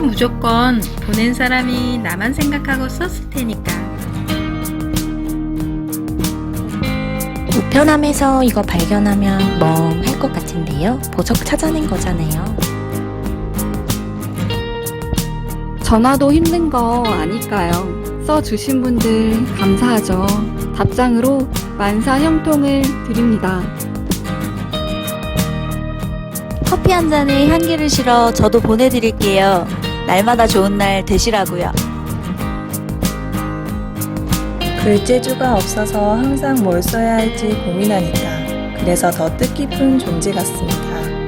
무조건 보낸 사람이 나만 생각하고 썼을 테니까. 우편함에서 이거 발견하면 멍할 것 같은데요. 보석 찾아낸 거잖아요. 전화도 힘든 거 아니까요. 써주신 분들 감사하죠. 답장으로 만사 형통을 드립니다. 커피 한 잔에 향기를 실어 저도 보내드릴게요. 날마다 좋은 날 되시라고요. 글재주가 없어서 항상 뭘 써야 할지 고민하니까 그래서 더 뜻깊은 존재 같습니다.